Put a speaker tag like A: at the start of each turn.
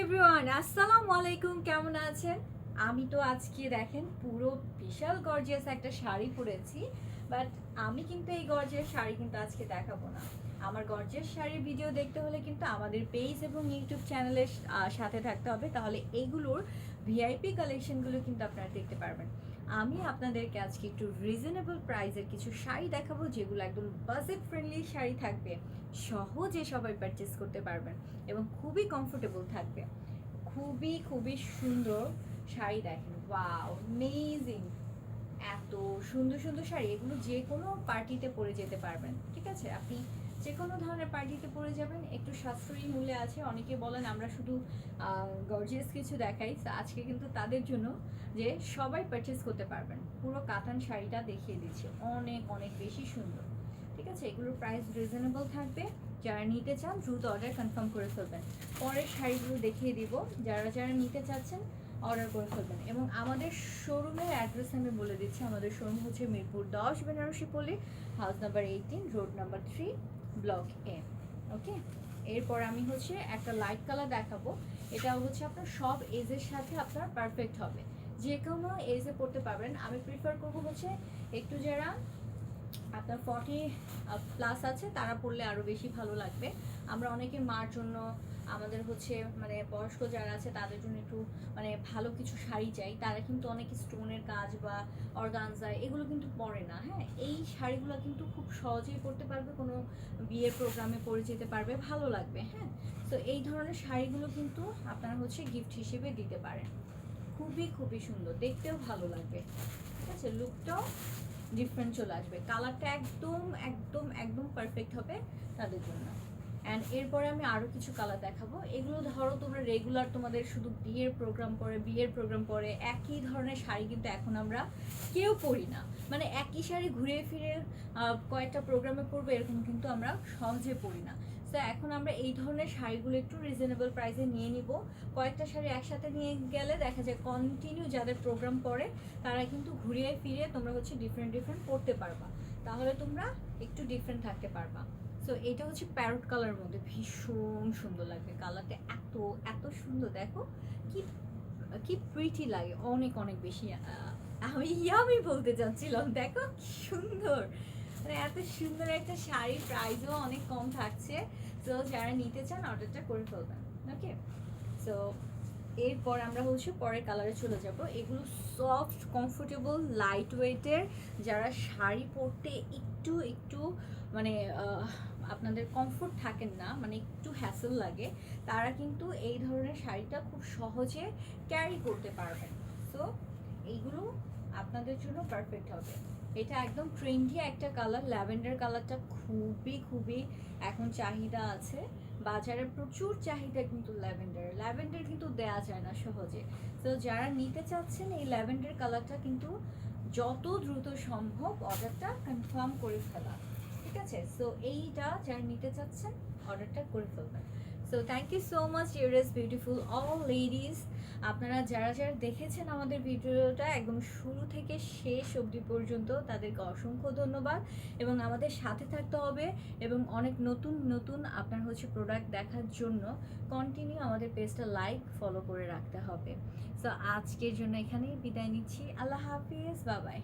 A: Everyone আসসালামু আলাইকুম, কেমন আছেন? আমি তো আজকে দেখেন, পুরো বিশাল গর্জিয়াস একটা শাড়ি পরেছি বাট আমি কিন্তু এই গর্জিয়াস শাড়ি কিন্তু আজকে দেখাবো না। আমার গর্জিয়াস শাড়ির ভিডিও দেখতে হলে কিন্তু আমাদের পেজ এবং ইউটিউব চ্যানেলের সাথে থাকতে হবে। তাহলে এইগুলোর ভিআইপি কালেকশনগুলো কিন্তু আপনারা দেখতে পারবেন। আমি আপনাদেরকে আজকে একটু রিজনেবল প্রাইসের কিছু শাড়ি দেখাবো, যেগুলো একদম বাজেট ফ্রেন্ডলি শাড়ি থাকবে। সহজে সবাই পারচেস করতে পারবেন এবং খুবই কমফোর্টেবল থাকবে। খুবই খুবই সুন্দর শাড়ি দেখেন। ওয়াও অ্যামেজিং এত সুন্দর সুন্দর শাড়ি। এগুলো যে কোনো পার্টিতে পরে যেতে পারবেন, ঠিক আছে? আপনি যে কোনো ধরনের পার্টিতে পরে যাবেন, একটু সাশ্রয়ী মূল্যে আছে। অনেকে বলেন আমরা শুধু গর্জিয়াস কিছু দেখাই আজকে কিন্তু তাদের জন্য যে সবাই পারচেস করতে পারবেন। পুরো কাতান শাড়িটা দেখিয়ে দিচ্ছি। অনেক অনেক বেশি সুন্দর। ঠিক আছে? এগুলোর প্রাইস রিজনেবল থাকবে। যারা নিতে চান, দ্রুত অর্ডার কনফার্ম করে ফেলবেন। পরের শাড়িগুলো দেখিয়ে দিব। যারা যারা নিতে চাচ্ছেন অর্ডার করে ফেলবেন। এবং আমাদের শোরুমের অ্যাড্রেস আমি বলে দিচ্ছি, আমাদের শোরুম হচ্ছে মিরপুর দশ Benarasi Palli house number eighteen road number three block A okay এরপর আমি হচ্ছে একটা লাইট কালার দেখাবো। এটা হচ্ছে আপনার সব এজের সাথে আপনার পারফেক্ট হবে। যে কোনো এজে পড়তে পারবেন। আমি প্রিফার করব হচ্ছে একটু যারা আপনার ফর্টি প্লাস আছে, তারা পড়লে আরও বেশি ভালো লাগবে। আমরা অনেকে মার জন্য আমাদের হচ্ছে মানে বয়স্ক যারা আছে, তাদের জন্য একটু মানে ভালো কিছু শাড়ি চাই। তারা কিন্তু অনেক স্টোনের কাজ বা অর্গানজা এগুলো কিন্তু পরে না হ্যাঁ? এই শাড়িগুলো কিন্তু খুব সহজেই পরতে পারবে, কোনো বিয়ের প্রোগ্রামে পরে যেতে পারবে, ভালো লাগবে হ্যাঁ? তো এই ধরনের শাড়িগুলো কিন্তু আপনারা হচ্ছে গিফট হিসেবে দিতে পারেন। খুবই খুবই সুন্দর, দেখতেও ভালো লাগবে। ঠিক আছে? লুকটাও ডিফারেন্ট চলে আসবে। কালারটা একদম একদম একদম পারফেক্ট হবে তাদের জন্য। অ্যান্ড এরপরে আমি আরও কিছু কালার দেখাবো। এগুলো ধরো তোমরা রেগুলার তোমাদের শুধু বিয়ের প্রোগ্রাম পরে বিয়ের প্রোগ্রাম পরে একই ধরনের শাড়ি কিন্তু এখন আমরা কেউ পরি না। মানে একই শাড়ি ঘুরে ফিরে কয়েকটা প্রোগ্রামে পরবো এরকম কিন্তু আমরা সহজে পরি না। তো এখন আমরা এই ধরনের শাড়িগুলো একটু রিজনেবল প্রাইসে নিয়ে নিব। কয়েকটা শাড়ি একসাথে নিয়ে গেলে দেখা যায় কন্টিনিউ যাদের প্রোগ্রাম পরে তারা কিন্তু ঘুরিয়ে ফিরিয়ে তোমরা হচ্ছে ডিফারেন্ট ডিফারেন্ট পড়তে পারবা। তাহলে তোমরা একটু ডিফারেন্ট থাকতে পারবা। সো এটা হচ্ছে প্যারট কালার মধ্যে ভীষণ সুন্দর লাগবে কালারটা এত এত সুন্দর, দেখো। কি কি প্রিটি লাগে, অনেক অনেক বেশি। আমি ইয়ামি বলতে চাচ্ছিলাম, দেখো কি সুন্দর। মানে এত সুন্দর একটা শাড়ির প্রাইসও অনেক কম থাকছে। তো যারা নিতে চান অর্ডারটা করে ফেলবেন। ওকে সো এরপর আমরা হচ্ছে পরের কালারে চলে যাব। এগুলো সফট কমফোর্টেবল লাইট ওয়েটের যারা শাড়ি পরতে একটু একটু মানে আপনাদের কমফোর্ট থাকেন না মানে একটু হ্যাসেল লাগে, তারা কিন্তু এই ধরনের শাড়িটা খুব সহজে ক্যারি করতে পারবেন। সো এইগুলো আপনাদের জন্য পারফেক্ট হবে। এটা একদম ট্রেন্ডি একটা কালার ল্যাভেন্ডার কালারটা খুবই খুবই এখন চাহিদা আছে। বাজারে প্রচুর চাহিদা কিন্তু ল্যাভেন্ডার। ল্যাভেন্ডার কিন্তু দেয়া যায় না সহজে। তো যারা নিতে চাচ্ছেন, এই ল্যাভেন্ডার কালারটা কিন্তু যত দ্রুত সম্ভব অর্ডারটা কনফার্ম করে ফেলা। ঠিক আছে? সো এইটা যারা নিতে চাচ্ছেন, অর্ডারটা করে ফেলবেন। So thank you so much your is beautiful all ladies আপনারা যারা যারা দেখেছেন আমাদের ভিডিওটা একদম শুরু থেকে শেষ অবধি পর্যন্ত, তাদেরকে অসংখ্য ধন্যবাদ। এবং আমাদের সাথে থাকতে হবে এবং অনেক নতুন নতুন আপনার হচ্ছে প্রোডাক্ট দেখার জন্য কন্টিনিউ আমাদের পেজটা লাইক ফলো করে রাখতে হবে। সো আজকের জন্য এখানেই বিদায় নিচ্ছি। আল্লাহ হাফিজ বাবাই